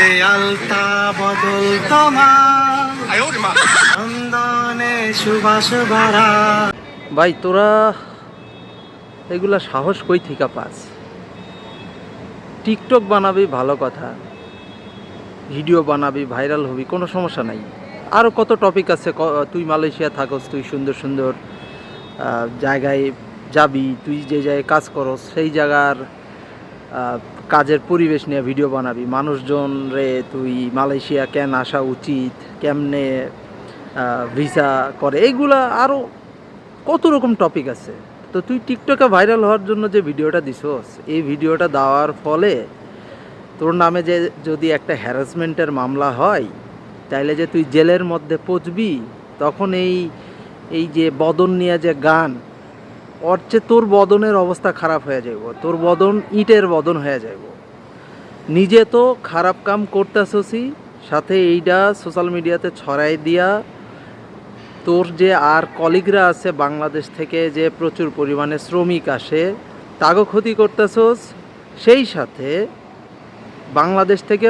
চুলে আলতা বদল তোমার। চন্দনে সুবাস ভরা। ভাই তোরা এগুলা সাহস কই থেকে পাস? টিকটক বানাবি ভালো কথা। ভিডিও বানাবি ভাইরাল হবি কোনো সমস্যা নাই। আরও কত টপিক আছে তুই মালয়েশিয়া থাকস তুই সুন্দর সুন্দর আহ, জায়গায় যাবি তুই যে জায়গায় কাজ করস সেই জায়গার কাজের পরিবেশ নিয়ে ভিডিও বানাবি। মানুষজন রে তুই মালয়েশিয়া কেন আসা উচিত? কেমনে ভিসা করে? এইগুলা আরও কত রকম টপিক আছে। তো তুই টিকটকে ভাইরাল হওয়ার জন্য যে ভিডিওটা দিছস, এই ভিডিওটা দেওয়ার ফলে তোর নামে যে যদি একটা হ্যারাসমেন্টের মামলা হয়, তাইলে যে তুই জেলের মধ্যে পচবি, তখন এই এই যে বদন নিয়ে যে গান ওর চেয়ে তোর বদনের অবস্থা খারাপ হয়ে যাইব, তোর বদন ইটের বদন হয়ে যাইব। নিজে তো খারাপ কাম করতেছসি, সাথে এইটা সোশ্যাল মিডিয়াতে ছড়াই দিয়া তোর যে আর কলিগরা আছে বাংলাদেশ থেকে যে প্রচুর পরিমাণে শ্রমিক আসে, তাগো ক্ষতি করতেছস। সেই সাথে বাংলাদেশ থেকে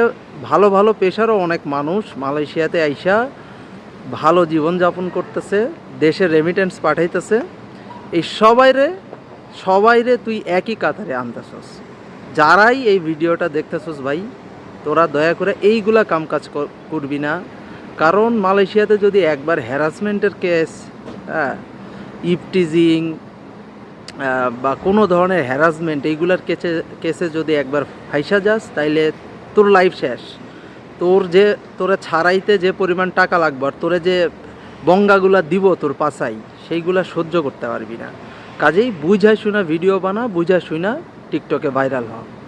ভালো ভালো পেশারও অনেক মানুষ মালয়েশিয়াতে আইসা ভালো জীবনযাপন করতেছে, দেশে রেমিটেন্স পাঠাইতেছে। এই সবাইরে সবাইরে তুই একই কাতারে আনতেছস। যারাই এই ভিডিওটা দেখতেছস ভাই, তোরা দয়া করে এইগুলা কামকাজ কর- করবি না। কারণ মালয়েশিয়াতে যদি একবার হ্যারাসমেন্টের কেস হ্যাঁ ইপটিজিং বা কোনো ধরনের হ্যারাসমেন্ট এইগুলার কেসে কেসে যদি একবার ফাইসা যাস, তাইলে তোর লাইফ শেষ। তোর যে, তোরা ছাড়াইতে যে পরিমাণ টাকা লাগবে আর তোরে যে বঙ্গাগুলা দিব তোর পাশাই সেইগুলা সহ্য করতে পারবি না। কাজেই বুঝাই শুনা ভিডিও বানা, বুঝাই শুনা টিকটকে ভাইরাল হ।